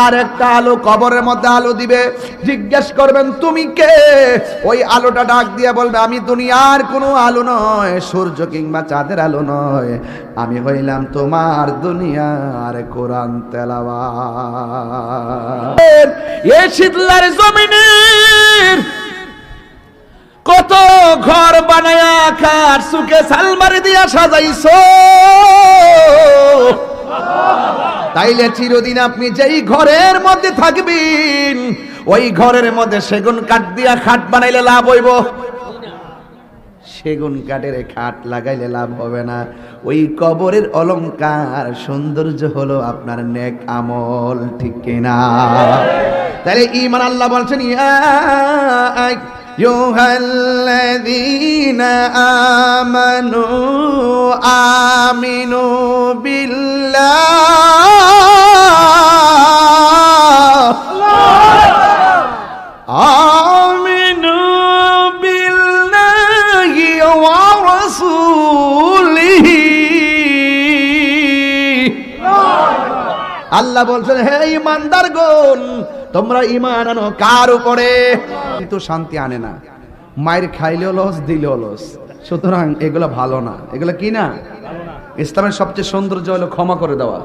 আর একটা আলো কবরের মধ্যে আলো দিবে। জিজ্ঞেস করবেন, তুমি কে? ওই আলোটা ডাক দিয়ে বলবে, আমি দুনিয়ার কোনো আলো নয়, সূর্য কিংবা চাঁদের আলো নয়। আমি হইলাম তোমার দুনিয়ার কোরআন তেলাওয়া এ শীতলার জমিনের কত ঘর বানায়া খাট সুকে সালমারি দিয়া সাজাইছো। তাইলে চিরদিন আপনি যেই ঘরের মধ্যে থাকবেন, ওই ঘরের মধ্যে সেগুন কাঠ দিয়া খাট বানাইলে লাভ হইব। সেগুন কাঠের খাট লাগাইলে লাভ হবে না। ওই কবরের অলংকার সৌন্দর্য হলো আপনার নেক আমল, ঠিক কিনা? তাহলে ইমান আল্লাহ বলছেন, ইয়া আইয়ুহাল্লাযীনা আমানু আমিনু বিল্লাহ آمنوا بالله ورسوله আল্লাহ বলছেন হে ইমানদার গুন তোমরা ইমান আনো কার উপরে কিন্তু শান্তি আনে না। মায়ের খাইলেও লস, দিলেও লস। সুতরাং এগুলো ভালো না। এগুলো কি না? ইসলামের সবচেয়ে সৌন্দর্য হলো ক্ষমা করে দেওয়া।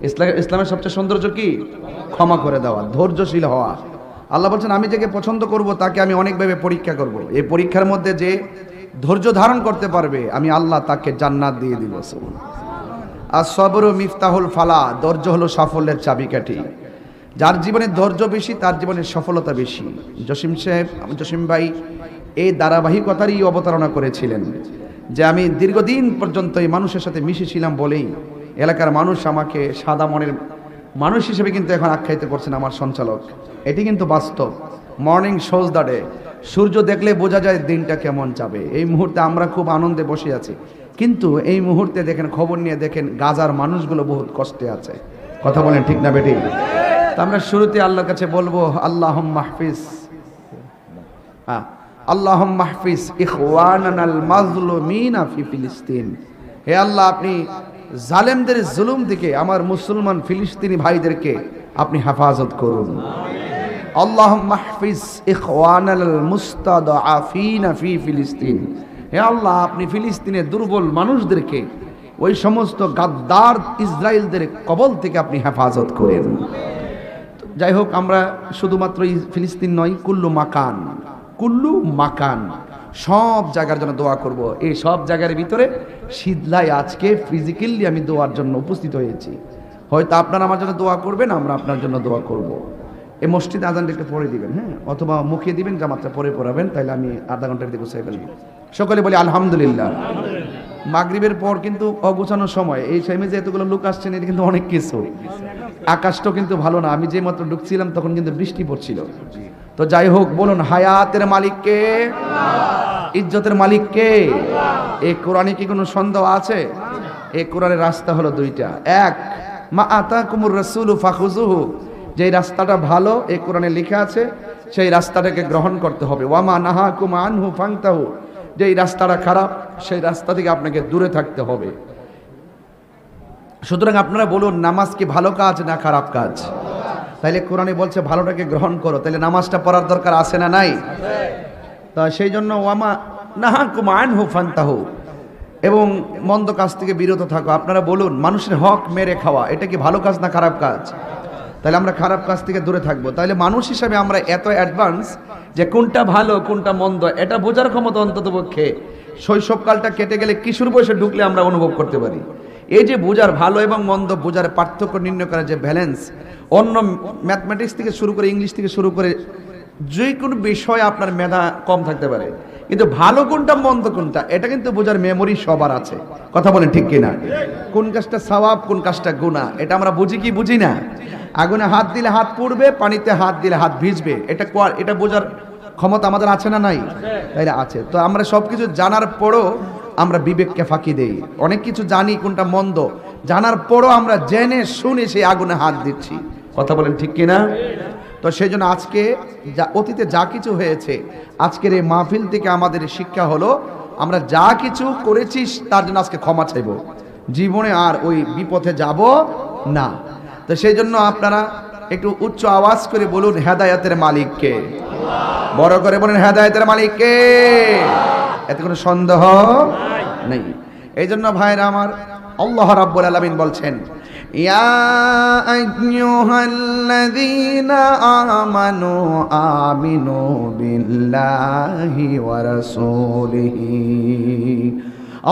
ইসলাম, ইসলামের সবচেয়ে সৌন্দর্য কি? ক্ষমা করে দেওয়া, ধৈর্যশীল হওয়া। আল্লাহ বলছেন, আমি যাকে পছন্দ করব, তাকে আমি অনেকভাবে পরীক্ষা করব। এই পরীক্ষার মধ্যে যে ধৈর্য ধারণ করতে পারবে, আমি আল্লাহ তাকে জান্নাত দিয়ে দিব। আর সবর মিফতাহুল ফালা, ধৈর্য হলো সাফল্যের চাবিকাঠি। যার জীবনে ধৈর্য বেশি, তার জীবনে সফলতা বেশি। জসিম সাহেব জসিম ভাই, এই ধারাবাহিকতারই অবতারণা করেছিলেন যে আমি দীর্ঘদিন পর্যন্ত এই মানুষের সাথে মিশেছিলাম বলেই এলাকার মানুষ আমাকে সাদা মনের মানুষ হিসেবে কিন্তু এখন আখ্যায়িত করছেন আমার সঞ্চালক। এটি কিন্তু বাস্তব। Morning shows the day. সূর্য দেখলে বোঝা যায় দিনটা কেমন যাবে। এই মুহূর্তে আমরা খুব আনন্দে বসে আছি। কিন্তু এই মুহূর্তে দেখেন, খবর নিয়ে দেখেন গাজার মানুষগুলো বহুত কষ্টে আছে। কথা বলেন ঠিক না বেটি? তা আমরা শুরুতে আল্লাহর কাছে বলব আল্লাহ মাহফিজ হ্যাঁ আল্লাহ মাহফিজ ইখওয়ানাল মাজলুমিনা ফি ফিলিস্তিন। হে আল্লাহ, আপনি জালেমদের জুলুম থেকে আমার মুসলমান ফিলিস্তিনি ভাইদেরকে আপনি হেফাজত করুন। আল্লাহ মাহফিজ ইখওয়ানাল মুস্তাদআফিনা ফি ফিলিস্তিন। হে আল্লাহ, আপনি ফিলিস্তিনের দুর্বল মানুষদেরকে ওই সমস্ত গাদ্দার ইসরায়েলদের কবল থেকে আপনি হেফাজত করেন। যাই হোক আমরা শুধুমাত্র ফিলিস্তিন নয়, কুল্লু মাকান কুল্লু মাকান, সব জায়গার জন্য দোয়া করব। এই সব জায়গার ভিতরে শীতলায় আজকে ফিজিক্যালি আমি দোয়ার জন্য উপস্থিত হয়েছি। হয়তো আপনারা আমার জন্য দোয়া করবেন, আমরা আপনার জন্য দোয়া করব। এই মসজিদ আজানটা একটু পরে দিবেন হ্যাঁ? অথবা মুখিয়ে দিবেন, জামাতটা পরে পড়াবেন তাহলে আমি আধা ঘণ্টার দিকে গুছাই ফেলব। সকলে বলি আলহামদুলিল্লাহ। মাগরিবের পর কিন্তু অগোছানোর সময়, এই টাইমে যে এতগুলো লোক আসছেন এটা কিন্তু অনেক কিছু। আকাশটাও কিন্তু ভালো না। আমি যে মাত্র ঢুকছিলাম, তখন কিন্তু বৃষ্টি পড়ছিল। তো যাই হোক, বলুন, হায়াতের মালিককে ইজ্জতের মালিককে এই কোরআনে কি কোনো সন্দেহ আছে? এই কোরআনের রাস্তা হলো দুইটা। এক, মা আতা কুমুর রসুল ফাখুজুহু যেই রাস্তাটা ভালো এই কোরআনে লেখা আছে, সেই রাস্তাটাকে গ্রহণ করতে হবে। ওয়ামা নাহা কুমা আনহু ফাংতাহু। যেই রাস্তাটা খারাপ, সেই রাস্তা থেকে আপনাকে দূরে থাকতে হবে। সুতরাং আপনারা বলুন, নামাজ কি ভালো কাজ না খারাপ কাজ? তাইলে কোরআনে বলছে, ভালোটাকে গ্রহণ করো। তাহলে নামাজটা পড়ার দরকার আছে না নাই? তা সেই জন্য ওয়ামা নাহা কুমান হু ফান্তাহু। এবং মন্দ কাজ থেকে বিরত থাকো। আপনারা বলুন, মানুষের হক মেরে খাওয়া, এটা কি ভালো কাজ না খারাপ কাজ? তাহলে আমরা খারাপ কাজ থেকে দূরে থাকব। তাহলে মানুষ হিসাবে আমরা এত অ্যাডভান্স যে কোনটা ভালো, কোনটা মন্দ, এটা বোঝার ক্ষমতা অন্তত পক্ষে শৈশবকালটা কেটে গেলে কিশোর বয়সে ঢুকলে আমরা অনুভব করতে পারি। এই যে বোঝার ভালো এবং মন্দ বোঝার পার্থক্য নির্ণয় করার যে ব্যালেন্স অন্য ম্যাথমেটিক্স থেকে শুরু করে ইংলিশ থেকে শুরু করে যে কোনো বিষয়ে আপনার মেধা কম থাকতে পারে। কিন্তু ভালো কোনটা, মন্দ কোনটা, এটা কিন্তু বোঝার মেমোরি সবার আছে। কথা বলেন ঠিক কিনা? কোন কাজটা সওয়াব কোন কাজটা গুণা এটা আমরা বুঝি কি বুঝি না? আগুনে হাত দিলে হাত পুড়বে, পানিতে হাত দিলে হাত ভিজবে। এটা এটা বোঝার ক্ষমতা আমাদের আছে না নাই? তাই আছে। তো আমরা সব কিছু জানার পরও আমরা বিবেককে ফাঁকি দেই। অনেক কিছু জানি, কোনটা মন্দ। জানার পরও আমরা জেনে, শুনে সেই আগুনে হাত দিচ্ছি। কথা বলেন ঠিক কিনা? তো সেই জন্য আজকে যা, অতীতে যা কিছু হয়েছে, আজকের এই মাহফিল থেকে আমাদের শিক্ষা হলো, আমরা যা কিছু করেছি, তার জন্য আজকে ক্ষমা চাইব। জীবনে আর ওই বিপথে যাব না। তো সেই জন্য আপনারা একটু উচ্চ আওয়াজ করে বলুন, হেদায়াতের মালিককে। বড় করে বলুন, হেদায়েতের মালিককে। এতে কোনো সন্দেহ নেই। এই জন্য ভাইরা আমার আল্লাহ রাব্বুল আলামিন বলছেন, ইয়া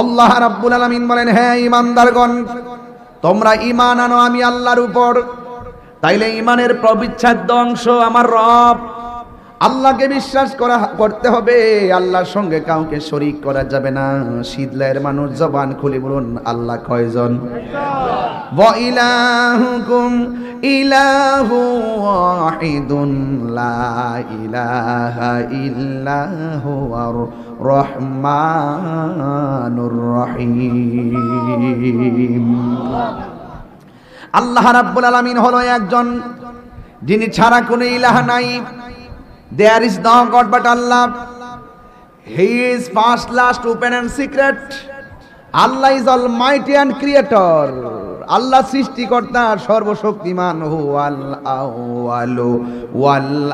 আল্লাহ রাব্বুল আলামিন বলেন, হে ঈমানদারগণ, তোমরা ঈমান আনো আমি আল্লাহর উপর। তাইলে ঈমানের প্রবিচ্ছেদ্য অংশ আমার রব। আল্লাহকে বিশ্বাস করা, করতে হবে। আল্লাহর সঙ্গে কাউকে শরিক করা যাবে না। শীতলের মানুষ জবান খুলে বলুন, আল্লাহ কয়জন? ইলাহু আল্লাহ রাব্বুল আলামিন হলো একজন, যিনি ছাড়া কোনো ইলাহ নাই। There is no god but Allah he is first last open and secret Allah is almighty and creator Allah সৃষ্টিকর্তা সর্বশক্তিমান, হুয়াল আউয়ালু, ওয়াল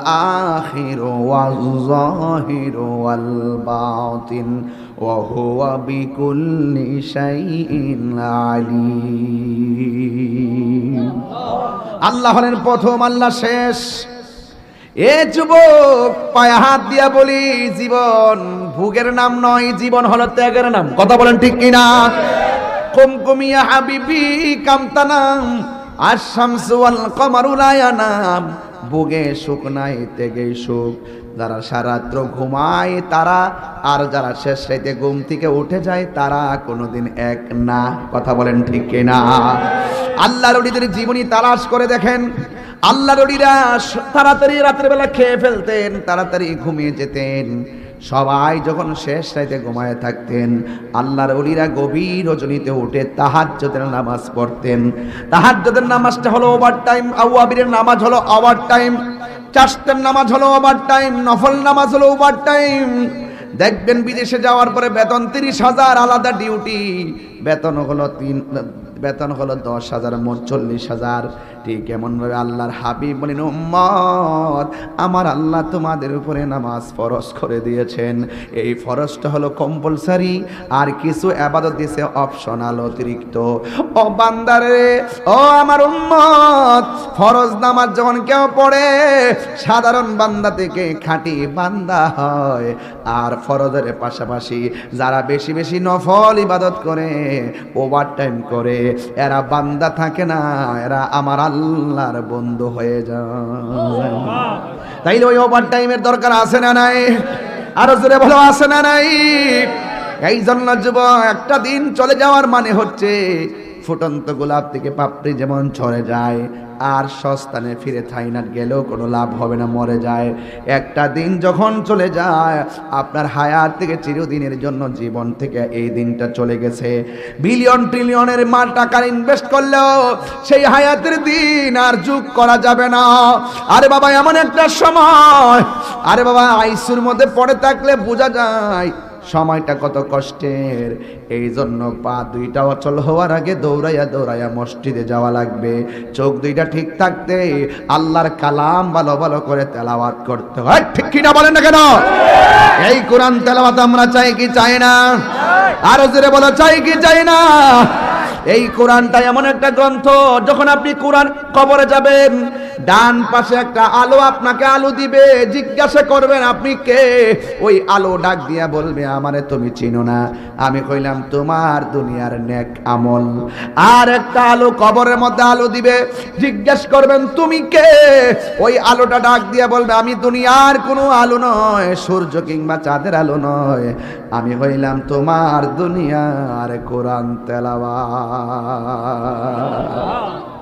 আখিরু, ওয়াল জাহিরু, ওয়াল বাতিন, ওয়া হুয়া বিকুল্লি শাইইন আলিম। আল্লাহ হলেন প্রথম, আল্লাহ শেষ। এ যুবক, পায়ে হাত দিয়া বলি, জীবন ভোগের নাম নয়, জীবন হলো ত্যাগের নাম। কথা বলেন ঠিক কিনা? কুমকুমিয়া হাবিবি কামতানাম আর শামসুয়াল কমারু লায়ানাম ভোগে সুখ নাই, ত্যাগে সুখ। যারা সারাত্র ঘুমায়, তারা, আর যারা শেষ রাইতে ঘুম থেকে উঠে যায়, তারা কোনোদিন এক না। কথা বলেন ঠিক কিনা? আল্লাহ রলিদের জীবনী তালাশ করে দেখেন। আল্লাহ তাড়াতাড়ি রাত্রেবেলা খেয়ে ফেলতেন, তাড়াতাড়ি ঘুমিয়ে যেতেন। সবাই যখন শেষ রাইতে ঘুমায় থাকতেন, আল্লাহর অলিরা গভীর রজনীতে উঠে তাহাজ্জতের নামাজ পড়তেন। তাহাজ্জতের নামাজটা হলো ওভার টাইম আউয়াবিরের নামাজ হলো ওভার টাইম চাষতের নামাজ হলো ওভার টাইম নফল নামাজ হলো ওভার টাইম দেখবেন বিদেশে যাওয়ার পরে বেতন তিরিশ হাজার, আলাদা ডিউটি বেতন হলো তিন, বেতন হলো দশ হাজার, মোট চল্লিশ হাজার। ঠিক এমনভাবে আল্লাহর হাবিব বলেন, উম্মত, আমার আল্লাহ তোমাদের উপরে নামাজ ফরজ করে দিয়েছেন। এই ফরজটা হলো কম্পালসারি আর কিছু আবাদত দিয়েছে অপশনাল অতিরিক্ত। ও বান্দারে, ও আমার উম্মত, ফরজ নামাজ যখন কেউ পড়ে, সাধারণ বান্দা থেকে খাঁটি বান্দা হয়। আর ফরজের পাশাপাশি যারা বেশি বেশি নফল ইবাদত করে ওভার টাইম করে, এরা বান্দা থাকে না, এরা আমার আল্লাহর বন্ধু হয়ে যায় তাইলে ওই ওভার টাইমের দরকার আছে না নাই? আরও জোরে ভালো আছে না নাই? এই জন্য যুব একটা দিন চলে যাওয়ার মানে হচ্ছে ফুটন্ত গোলাপ থেকে পাপড়ি যেমন ছড়ে যায়, আর সস্তানে ফিরে থাইনাট গেলেও কোনো লাভ হবে না, মরে যায়। একটা দিন যখন চলে যায়, আপনার হায়াত থেকে চিরদিনের জন্য জীবন থেকে এই দিনটা চলে গেছে। বিলিয়ন ট্রিলিয়নের মাল টাকা ইনভেস্ট করলেও সেই হায়াতের দিন আর যুগ করা যাবে না। আরে বাবা, এমন একটা সময়, আরে বাবা, আইসুর মধ্যে পড়ে থাকলে বোঝা যায় সময়টা কত কষ্টের। এই জন্য পা দুইটা অচল হওয়ার আগে দৌড়াইয়া দৌড়াইয়া মসজিদে যাওয়া লাগবে। চোখ দুইটা ঠিক থাকতে আল্লাহর কালাম ভালো ভালো করে তেলাওয়াত করতে হয়। ঠিক কিনা বলেন না কেন? এই কোরআন তেলাওয়াত আমরা চাই কি চাই না? আরও জোরে বলো, চাই কি চাই না? এই কোরআনটা এমন একটা গ্রন্থ, যখন আপনি কোরআন কবরে যাবেন, ডান পাশে একটা আলো আপনাকে আলো দিবে, জিজ্ঞাসা করবেন, আপনি কে? ওই আলো ডাক দিয়া বলবে, আমারে তুমি চিনো না। আমি কইলাম, তোমার দুনিয়ার নেক আমল। আর একটা আলো কবরের মধ্যে আলো দিবে, জিজ্ঞেস করবেন, তুমি কে? ওই আলোটা ডাক দিয়া বলবে, আমি দুনিয়ার কোনো আলো নয়, সূর্য কিংবা চাঁদের আলো নয়। আমি হইলাম, তোমার দুনিয়ার কোরআন তেলাওয়া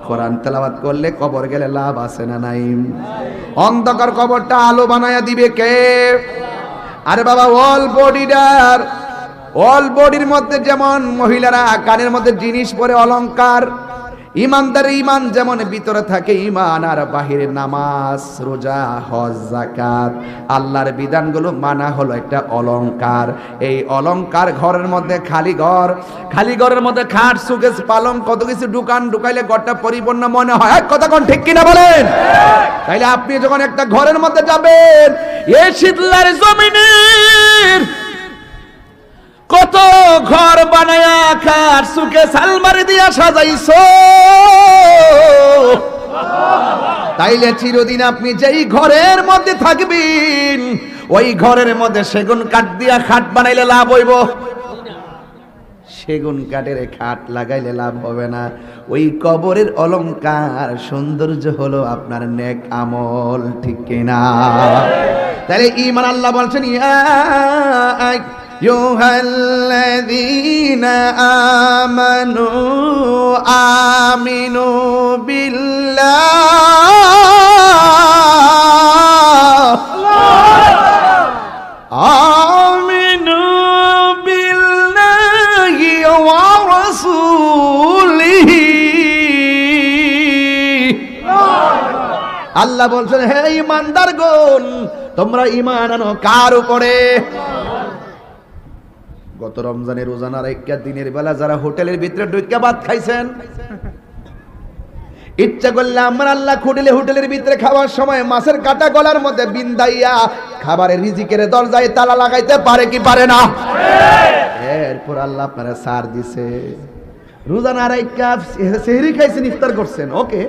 কোরআন তেলাবাদ করলে কবর গেলে লাভ আছে না নাই? অন্ধকার কবরটা আলো বানায়া দিবে কে? আরে বাবা অল বডিটার অল বডির মধ্যে যেমন মহিলারা কানের মধ্যে জিনিস পরে অলংকার ইমানদার ইমান যেমন ভিতরে থাকে ইমান আর বাহিরে নামাজ, রোজা, হজ জাকাত আল্লাহর বিধানগুলো মানা হলো একটা অলংকার। এই অলংকার ঘরের মধ্যে খালি ঘর, খালি ঘরের মধ্যে খাট সুকেস পালং, কত কিছু দোকান ঢুকাইলে ঘরটা পরিপূর্ণ মনে হয়। এক কথা কোন ঠিক কিনা বলেন? তাইলে আপনি যখন একটা ঘরের মধ্যে যাবেন, এই শীতলার জমিনের কত ঘর বানায়া খাট সুকে সালমারি দিয়া সাজাইছো। তাইলে চিরদিন আপনি যেই ঘরের মধ্যে থাকবেন, ওই ঘরের মধ্যে সেগুন কাঠ দিয়া খাট বানাইলে লাভ হইব। সেগুন কাঠের খাট লাগাইলে লাভ হবে না। ওই কবরের অলংকার সৌন্দর্য হলো আপনার নেক আমল, ঠিক কিনা? তাহলে ইমান আল্লাহ বলছেন, ইয়া أيها الذين آمنوا آمنوا بالله آمنوا بالله ورسوله আল্লাহ বলছেন হে ইমানদার গুন তোমরা ইমান আনো কার উপরে গত রমজানের রোজানার একটা দিনের বেলা যারা হোটেলের ভিতরে ঢুকে ভাত খাইছেন। ইচ্ছা করলে আমরা আল্লাহ খুঁটিলে হোটেলের ভিতরে খাওয়ার সময় মাছের কাটা গলার মধ্যে বিন্দাইয়া খাবারের রিজিকের দরজায় তালা লাগাইতে পারে কি পারে না? এরপর আল্লাহ আপনারা সার দিছে। রোজানা আড়াইকা সেহরি খাইছেন, ইফতার করছেন, ওকে।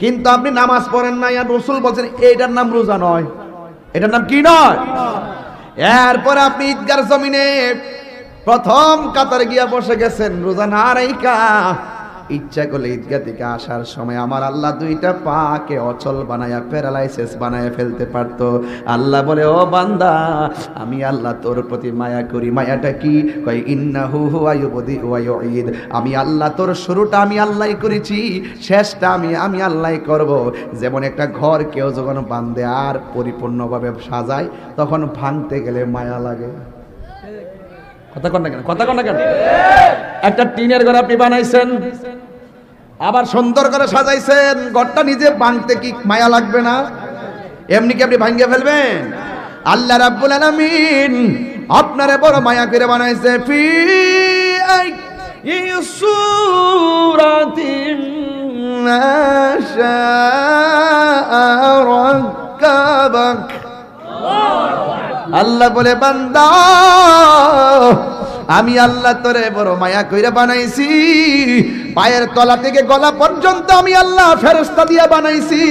কিন্তু আপনি নামাজ পড়েন না আর রসুল বলছেন, এইটার নাম রোজা নয়। এটার নাম কি নয়? এরপর আপনি ঈদগার জমিনে প্রথম কাতারে গিয়া বসে গেছেন, রোজা না রাইকা ইচ্ছা করলে ঈদগা থেকে আসার সময় আমার আল্লাহ দুইটা পাকে অচল বানায়া, প্যারালাইসিস বানায়া ফেলতে পারতো। আল্লাহ বলে, ও বান্দা, আমি আল্লাহ তোর প্রতি মায়া করি। মায়াটা কি? কয় হুয়া ইউবদি ওয়া ইউঈদ। আমি আল্লাহ তোর শুরুটা আমি আল্লাহই করেছি, শেষটা আমি আমি আল্লাহই করব। যেমন একটা ঘর কেউ যখন বান্ধে আর পরিপূর্ণভাবে সাজায়, তখন ভাঙতে গেলে মায়া লাগে। কথা কন কথা একটা টিনের ঘর আপনি বানাইছেন, আবার সুন্দর করে সাজাইছেন, ঘরটা নিজে ভাঙতে কি মায়া লাগবে না? এমনি কি আপনি ভাঙ্গে ফেলবেন? আল্লাহ রাব্বুল আলামিন আপনারে বড় মায়া করে বানাইছে। ফি আই সূরাতিন রাক্কাবাক আল্লাহ বলে, বান্দা, আমি আল্লাহ তোরে বড় মায়া কইরা বানাইছি। পায়ের তলা থেকে গলা পর্যন্ত আমি আল্লাহ ফেরস্তা দিয়া বানাইছি।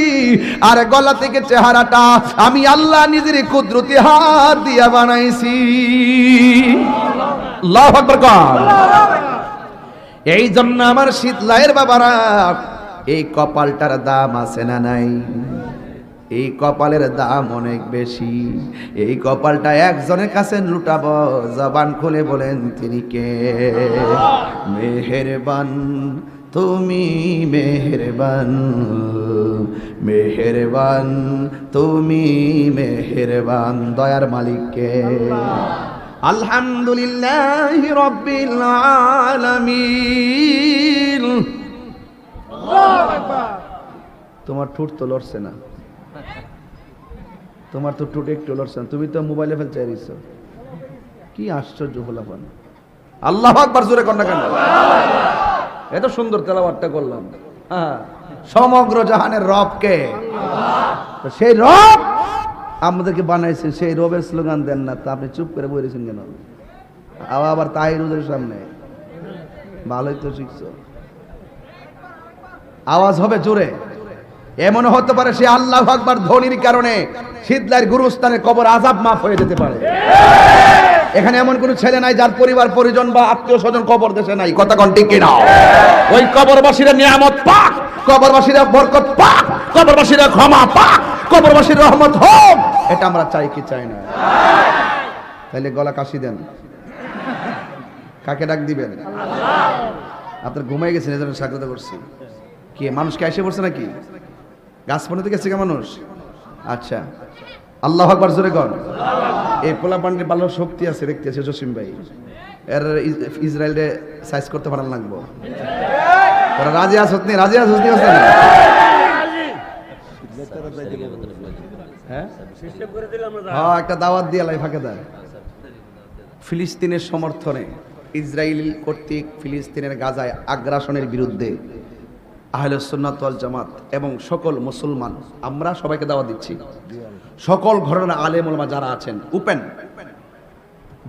আর গলা থেকে চেহারাটা আমি আল্লাহ নিজের কুদরতি হাত দিয়া বানাইছি। এই জন্য আমার শীতলায়ের বাবারা, এই কপালটার দাম আছে না নাই? এই কপালের দাম অনেক বেশি। এই কপালটা একজনের কাছে লুটাব জবান খুলে বলেন তিনি কে? মেহেরবান তুমি মেহেরবান মেহেরবান তুমি মেহেরবান দয়ার মালিককে আলহামদুলিল্লাহ রব্বিল আলামিন। তোমার ঠোঁট তো লড়ছে না। তোমার তো ঠোঁট একটু লড়ছে না। তুমি তো মোবাইলে ফেলতে চাইছ কি আশ্চর্য হলাফান আল্লাহ আকবার জোরে কন্যা কেন? এত সুন্দর তেলাবারটা করলাম। হ্যাঁ সমগ্র জাহানের রবকে। সেই রব আমাদেরকে বানাইছে সেই রবের স্লোগান দেন না তা আপনি চুপ করে বলেছেন কেন? আবার তাহিরুদের সামনে। ভালোই তো শিখছো। আওয়াজ হবে জোরে। এমন হতে পারে সে আল্লাহ আকবার ধ্বনির কারণে শীতলার গুরুস্থানে কবর আজাব মাফ হয়ে যেতে পারে। এখানে এমন কোন ছেলে নাই যার পরিবার, পরিজন বা আত্মীয় স্বজন কবর দেশে নাই। কথা কন ঠিক কিনা? ওই কবরবাসীরা নিয়ামত পাক, কবরবাসীরা বরকত পাক, কবরবাসীরা ক্ষমা পাক, কবরবাসীর রহমত হোক। এটা আমরা চাই কি চাই না? তাইলে গলা কাশি দেন। কাকে ডাক দিবেন? আপনার ঘুমাই গেছেন, এজন্য স্বাগত করছি কি, মানুষকে এসে পড়ছে নাকি? গাছ পর্যন্ত গেছে কে মানুষ? আচ্ছা। আল্লাহ আকবার, জোরে কর এই পোলা পান্ডের ভালো শক্তি আছে, দেখতে আছে জসিম ভাই। এর ইস- ইসরায়েলে সাইজ করতে পারান লাগবো। তোরা রাজি আসত নি? রাজি আসত নি আসত? হ্যাঁ? হ্যাঁ একটা দাওয়াত দিয়ে লাই, ফাঁকে দেয় ফিলিস্তিনের সমর্থনে ইসরায়েল কর্তৃক ফিলিস্তিনের গাজায় আগ্রাসনের বিরুদ্ধে আহলে সুন্নাত জামাত এবং সকল মুসলমান, আমরা সবাইকে দাওয়া দিচ্ছি। সকল ঘটনা আলেম যারা আছেন উপেন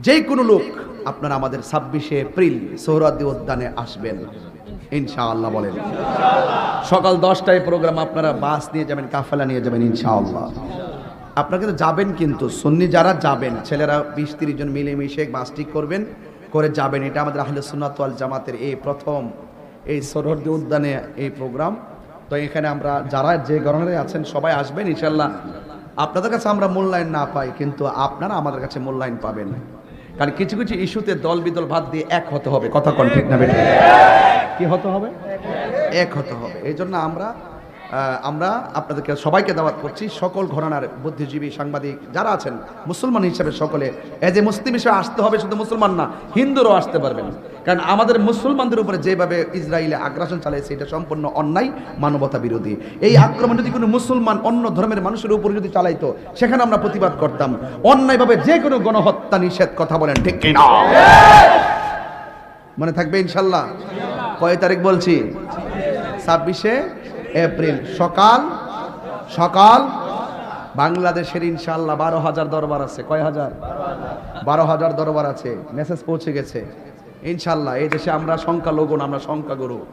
যে কোনো লোক আপনারা আমাদের ছাব্বিশে এপ্রিল সৌরাদি উদ্যানে আসবেন। ইনশাআল্লাহ বলেন। সকাল দশটায় প্রোগ্রাম আপনারা বাস নিয়ে যাবেন, কাফেলা নিয়ে যাবেন, ইনশাআল্লাহ। আপনারা কিন্তু যাবেন কিন্তু, সন্নি যারা যাবেন, ছেলেরা বিশ তিরিশ জন মিলেমিশে বাস ঠিক করবেন, করে যাবেন। এটা আমাদের আহলে সুন্নাতওয়াল জামাতের এই প্রথম এই সরহদি উদ্যানে এই প্রোগ্রাম। তো এখানে আমরা যারা যে গণনায় আছেন, সবাই আসবেন ইনশাল্লাহ আপনাদের কাছে আমরা মূল্যায়ন না পাই, কিন্তু আপনারা আমাদের কাছে মূল্যায়ন পাবেন। কারণ কিছু কিছু ইস্যুতে দল বিদল ভাত দিয়ে এক হতে হবে। কথা কন ঠিক না? কি হতে হবে? এক হতে হবে। এই জন্য আমরা আমরা আপনাদেরকে সবাইকে দাওয়াত করছি। সকল ঘরানার বুদ্ধিজীবী সাংবাদিক যারা আছেন, মুসলমান হিসেবে সকলে। এজ এ মুসলিম হিসেবে আসতে হবে শুধু মুসলমান না, হিন্দুরও আসতে পারবেন। কারণ আমাদের মুসলমানদের উপরে যেভাবে ইসরায়েলে আগ্রাসন চালিয়েছে এটা সম্পূর্ণ অন্যায়, মানবতা বিরোধী। এই আক্রমণ যদি কোনো মুসলমান অন্য ধর্মের মানুষের উপরে যদি চালাইতো, সেখানে আমরা প্রতিবাদ করতাম। অন্যায়ভাবে যে কোনো গণহত্যা নিষেধ কথা বলেন, ঠিক কিনা? মনে থাকবে ইনশাল্লাহ? কয় তারিখ বলছি? ছাব্বিশে এপ্রিল, সকাল সকাল, বাংলাদেশের ইনশাল্লাহ বারো হাজার দরবার আছে। কয় হাজার? বারো হাজার দরবার আছে। মেসেজ পৌঁছে গেছে। ইনশাল্লাহ এই দেশে আমরা সংখ্যালঘু না, আমরা সংখ্যাগুরু।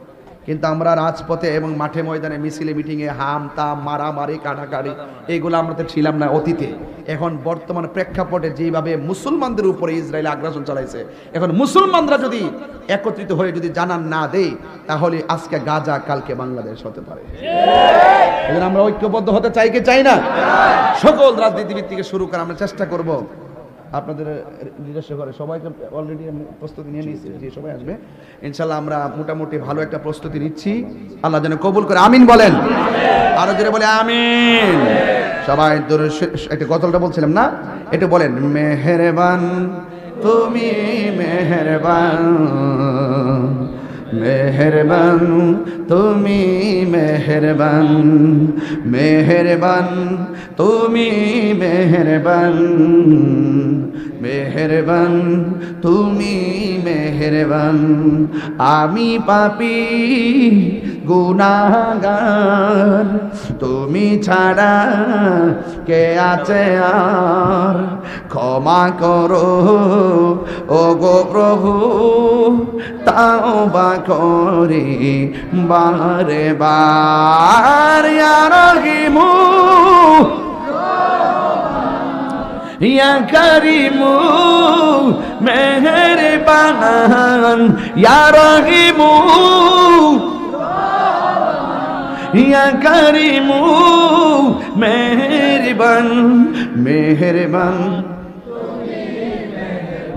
কিন্তু আমরা রাজপথে এবং মাঠে ময়দানে মিছিলে মিটিংয়ে হাম তাম মারামারি কাটাকাটি এইগুলো আমরা তো ছিলাম না অতীতে। এখন বর্তমান প্রেক্ষাপটে যেভাবে মুসলমানদের উপরে ইসরায়েল আগ্রাসন চালাইছে এখন মুসলমানরা যদি একত্রিত হয়ে যদি জানান না দেয় তাহলে আজকে গাজা কালকে বাংলাদেশ হতে পারে। আমরা ঐক্যবদ্ধ হতে চাই কি চাই না? সকল রাজনীতিবিদ থেকে শুরু করে আমরা চেষ্টা করব। আপনাদের নিজস্ব ঘরে সবাইকে অলরেডি আমি প্রস্তুতি নিয়ে নিয়েছি, যে সবাই আসবে। ইনশাল্লাহ আমরা মোটামুটি ভালো একটা প্রস্তুতি নিচ্ছি। আল্লাহ যেন কবুল করে, আমিন বলেন। আরও জোরে বলে, আমিন। সবাই ধরে একটা গজলটা বলছিলাম না? এটা বলেন, মেহেরবান, তুমি মেহেরবান। মেহেরবান, তুমি মেহরবান মেহরবান, তুমি মেহরবান মেহরবান, তুমি মেহরবান। আমি পাপি, গুনাগার, তুমি ছাড়া কে আছে আর? ক্ষমা করো ও গো প্রভু, তাও বা করি বারে বার। ইয়ারহিমু ইয়া করিমু মেহেরবান। ইয়া রহিমু ইয়া করিমু মেহেরবান মেহেরবান।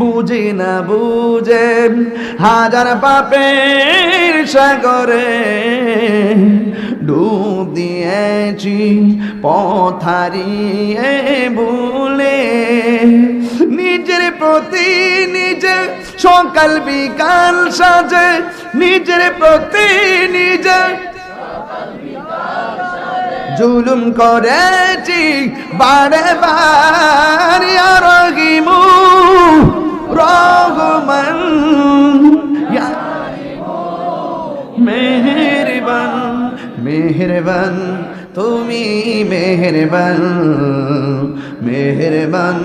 বুঝি না বুঝে হাজার পাপের সাগরে ডুব দিয়েছি পথারিয়ে ভুলে। নিজের প্রতি নিজে সকাল বিকাল সাজে, নিজের প্রতি নিজে জুলুম করেছি বারে বার রহিমু মেহেরবান মেহেরবান তুমি মেহেরবান মেহেরবান,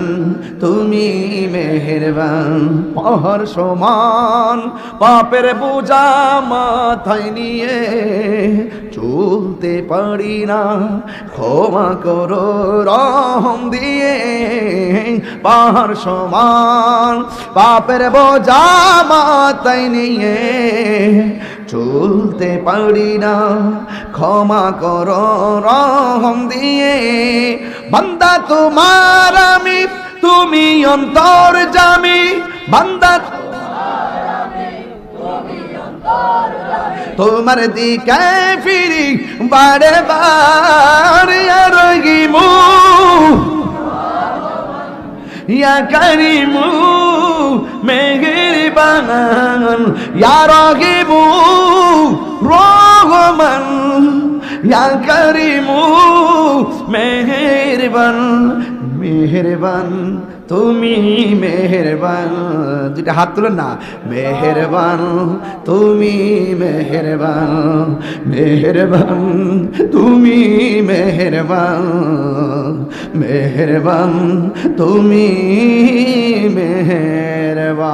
তুমি মেহেরবান। পহর সমান, পাপের বোঝা মাথায় নিয়ে চলতে পারি না। ক্ষমা করো, রহম দিয়ে পাহাড় সমান, পাপের বোঝা মাথায় নিয়ে চলতে পারি না। ক্ষমা কর রহম দিয়ে। বান্দা তোমার আমি, তুমি অন্তর জামি। বান্দা তোমার দিকে ফিরি, বারে বার রহিমু। ইয়া কারিমু মেহেরবান ইয়া রহিমু রহমান ইয়া কারিমু মেহেরবান মেহেরবান। তুমি মেহেরবান দুটা হাত তুলেন না। মেহেরবান, তুমি মেহেরবান মেহেরবান, তুমি মেহেরবান মেহেরবান, তুমি মেহেরবান।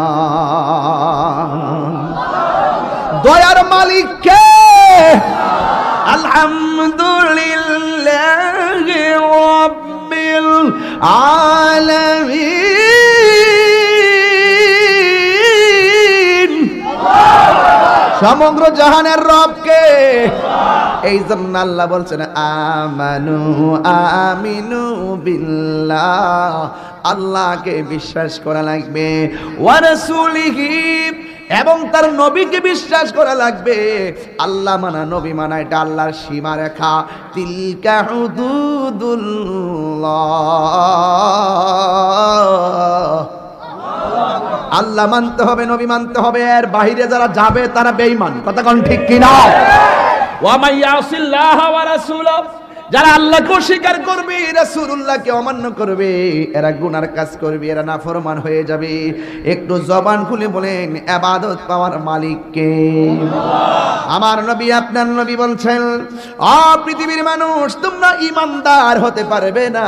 দয়ার মালিক কে আলহামদুলিল্লাহ আলামিন। সমগ্র জাহানের রবকে এই জন্য আল্লাহ বলছেন, আমানু আমিনু বিল্লাহ। আল্লাহকে বিশ্বাস করা লাগবে। ওয়ারাসুলিহি এবং তার নবীকে বিশ্বাস করা লাগবে। আল্লাহ মানা, নবী মানা এটা আল্লাহর সীমা রেখা। তিলকা আল্লাহ। মানতে হবে, নবী মানতে হবে। এর বাহিরে যারা যাবে, তারা বেঈমান। কথা কোন ঠিক কিনা? ওয়ামাই ইয়াসিল্লাহ ওয়া রাসূলাহ। যারা আল্লাহকে অস্বীকার করবে, রাসূলুল্লাহকে অমান্য করবে, এরা গুনার কাজ করবে, এরা নাফরমান হয়ে যাবে। একটু জবান খুলে বলেন ইবাদত পাওয়ার মালিককে আমার নবী, আপনার নবী বলছেন, আ পৃথিবীর মানুষ, তোমরা ইমানদার হতে পারবে না।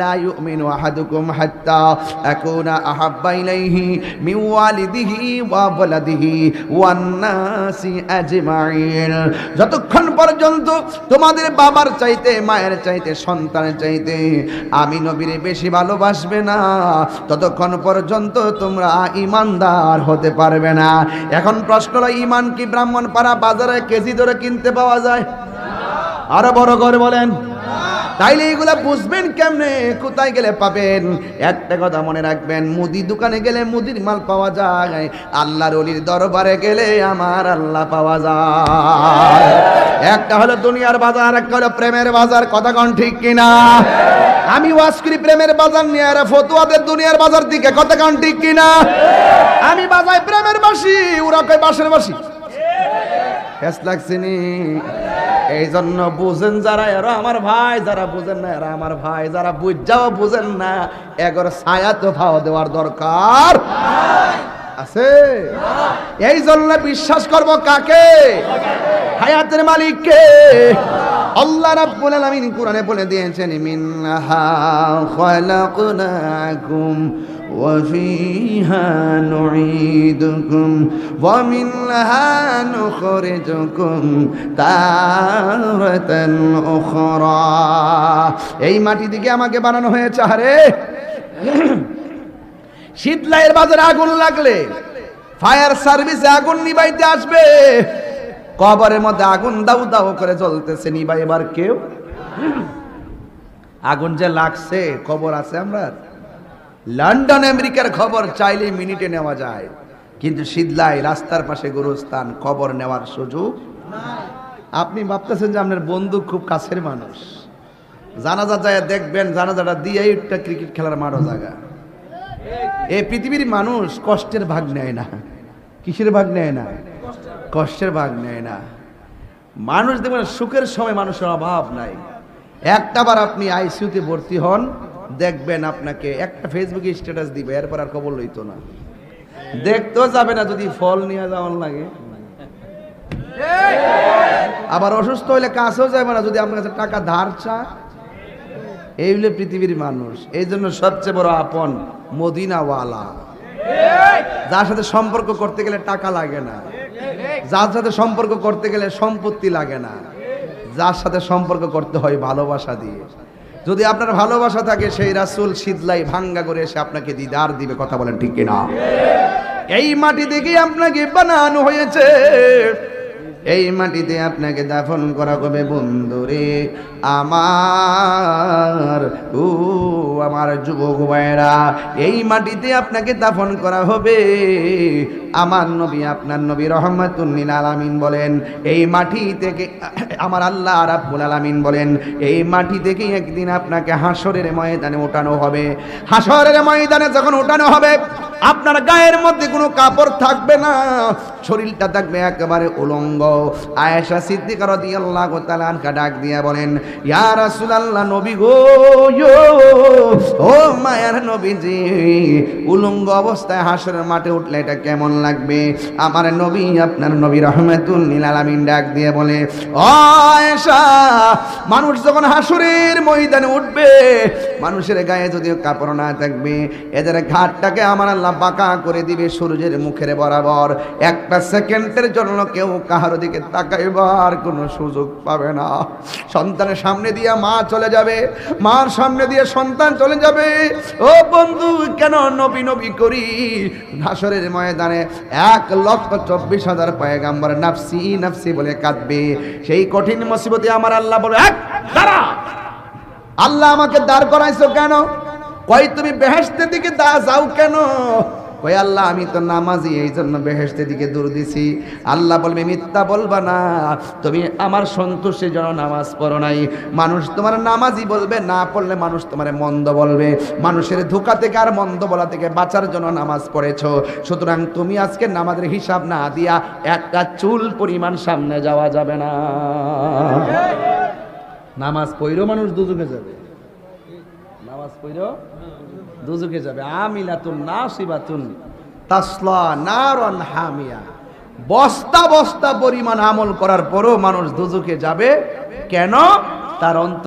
লা ইউমিনু আহাদুকুম হাত্তা আকুনা আহাব্বা ইলাইহি মিন ওয়ালিদিহি ওয়া ওয়ালাদিহি ওয়ান নাসি আজমাইন। যতক্ষণ পর্যন্ত তোমাদের বাবার চাইতে, মায়ের চাইতে, সন্তানের চাইতে আমি নবীরে বেশি ভালোবাসবে না। ততক্ষণ পর্যন্ত তোমরা ইমানদার হতে পারবে না। এখন প্রশ্ন হলো, ইমান কি ব্রাহ্মণ পাড়া বাজারে কেজি ধরে কিনতে পাওয়া যায়? আরও বড় করে বলেন। তাইলে এগুলা বুঝবেন কেমনে? কোথায় গেলে পাবেন? একটা কথা মনে রাখবেন, মুদি দোকানে গেলে মুদির মাল পাওয়া যায়, আল্লাহর অলির দরবারে গেলে আমার আল্লাহ পাওয়া যায়। একটা হলো দুনিয়ার বাজার, একটা হলো প্রেমের বাজার, কথা কন ঠিক কিনা? আমি ওয়াজ করি প্রেমের বাজার নিয়ে, আর ফতুয়াদের দুনিয়ার বাজার দিকে, কথা কন ঠিক কিনা? আমি বাজাই প্রেমের বাসি, ওরা কয় বাসের বাসি। ফেস লাগছিনি এই জন্য বুঝেন যারা এরা আমার ভাই, যারা বুঝেন না এরা আমার ভাই, যারা বুঝাও বুঝেন না, এগর ছায়া তো ভাও দেওয়ার দরকার। আছে? এই জন্য বিশ্বাস করব কাকে? হায়াতের মালিককে। আল্লাহ রাব্বুল আলামিন কোরআনে বলে দিয়েছেন মিনহা খালাকনাকুম وفيها نعيدكم ومنها نخرجكم تارة أخرى এই মাটি দিকে আমাকে বানানো হয়েছে আরে শীতলাইয়ের বাজারে আগুন লাগলে ফায়ার সার্ভিসে আগুন নিবাইতে আসবে কবরের মধ্যে আগুন দাউ দাউ করে জ্বলতেছে নিবাই এবার কেউ আগুন যে লাগছে খবর আছে আমরা লন্ডন, আমেরিকার খবর চাইলে মিনিটে নেওয়া যায়। কিন্তু শীতলাই রাস্তার পাশে গুরুস্থান খবর নেওয়ার সুযোগ আপনি ভাবতেছেন যে আপনার বন্ধু খুব কাছের মানুষ। জানাজা যায়, দেখবেন জানাজাটা দিয়ে একটা ক্রিকেট খেলার মারো জায়গা। এই পৃথিবীর মানুষ কষ্টের ভাগ নেয় না। কিসের ভাগ নেয় না? কষ্টের ভাগ নেয় না। মানুষ দেখবেন সুখের সময় মানুষের অভাব নাই। একটাবার আপনি আইসিইউতে ভর্তি হন দেখবেন আপনাকে একটা ফেসবুকে স্ট্যাটাস দিবে, এরপর আর খবর লইতো না। দেখতেও যাবে না যদি ফল নিয়ে যাওয়ার লাগে। আবার অসুস্থ হইলে কাছেও যাবে না যদি আপনার কাছে টাকা ধার চা এই হলো পৃথিবীর মানুষ। এই জন্য সবচেয়ে বড় আপন মদিনাওয়ালা। যার সাথে সম্পর্ক করতে গেলে টাকা লাগে না। যার সাথে সম্পর্ক করতে গেলে সম্পত্তি লাগে না। যার সাথে সম্পর্ক করতে হয় ভালোবাসা দিয়ে। যদি আপনার ভালোবাসা থাকে, সেই রাসুল শীতলাই ভাঙ্গা করে এসে আপনাকে দিদার দিবে, কথা বলেন ঠিক কিনা? এই মাটি থেকে আপনাকে বানানো হয়েছে। এই মাটিতে আপনাকে দাফন করা হবে, বন্ধুরে। আমার, ও আমার যুবক ভাইয়েরা, এই মাটিতে আপনাকে দাফন করা হবে। আমার নবী, আপনার নবী রহমতুল্লিল আলামিন বলেন, এই মাটি থেকে, আমার আল্লাহ রাব্বুল আলামিন বলেন, এই মাটি থেকে একদিন আপনাকে হাসরের ময়দানে ওঠানো হবে। হাসরের ময়দানে যখন ওঠানো হবে, আপনার গায়ের মধ্যে কোনো কাপড় থাকবে না। শরীরটা থাকবে একেবারে উলঙ্গ। আয়েশা সিদ্দিকা রাদিয়াল্লাহু তাআলা আনকা ডাক দিয়া বলেন, ইয়া রাসূলুল্লাহ নবী গো ও মায়ার নবীজি, উলঙ্গ অবস্থায় হাসরের মাঠে উঠলে এটা কেমন লাগবে? আমার নবী, আপনার নবী রহমাতুল নীল আলামিন ডাক দিয়ে বলে আয়েশা, মানুষ যখন হাসরের ময়দানে উঠবে, মানুষের গায়ে যদিও কাপড় না থাকবে, এদের ঘাটটাকে আমার আল্লাহ বাঁকা করে দিবে সূর্যের মুখের বরাবর। একটা সেকেন্ডের জন্য কেউ কাহার দিকে তাকাইবার কোনো সুযোগ পাবে না। সন্তানের সামনে দিয়ে মা চলে যাবে, মার সামনে দিয়ে সন্তান চলে যাবে। ও বন্ধু, কেন নবী নবী করি? হাসরের ময়দানে এক লক্ষ চব্বিশ হাজার পয়গাম্বর নাফসি নাফসি বলে কাঁদবে। সেই কঠিন মুসিবতে আমার আল্লাহ বলে, এক, দাঁড়া। আল্লাহ আমাকে দাঁড় করাইছো কেন? কই তুমি বেহেস্তের দিকে দা- যাও কেন? কই আল্লাহ আমি তো নামাজি এই জন্য বেহেস্তের দিকে দূর দিছি। আল্লাহ বলবে মিথ্যা বলবা না। তুমি আমার সন্তুষ্টির জন্য নামাজ পড়ো নাই। মানুষ তোমার নামাজি বলবে না পড়লে মানুষ তোমার মন্দ বলবে। মানুষের ধোকা থেকে আর মন্দ বলা থেকে বাঁচার জন্য নামাজ পড়েছো। সুতরাং তুমি আজকে নামাজের হিসাব না দিয়া একটা চুল পরিমাণ সামনে যাওয়া যাবে না। নামাজ পড়েও মানুষ দুজুকে যাবে। নামাজ পড়েও দুজুকে যাবে। আমিলাতুন নাসিবাতুন তাসলা নারন হামিয়া। বস্তা বস্তা পরিমাণ আমল করার পরও মানুষ দুজুকে যাবে। কেন? তার অন্ত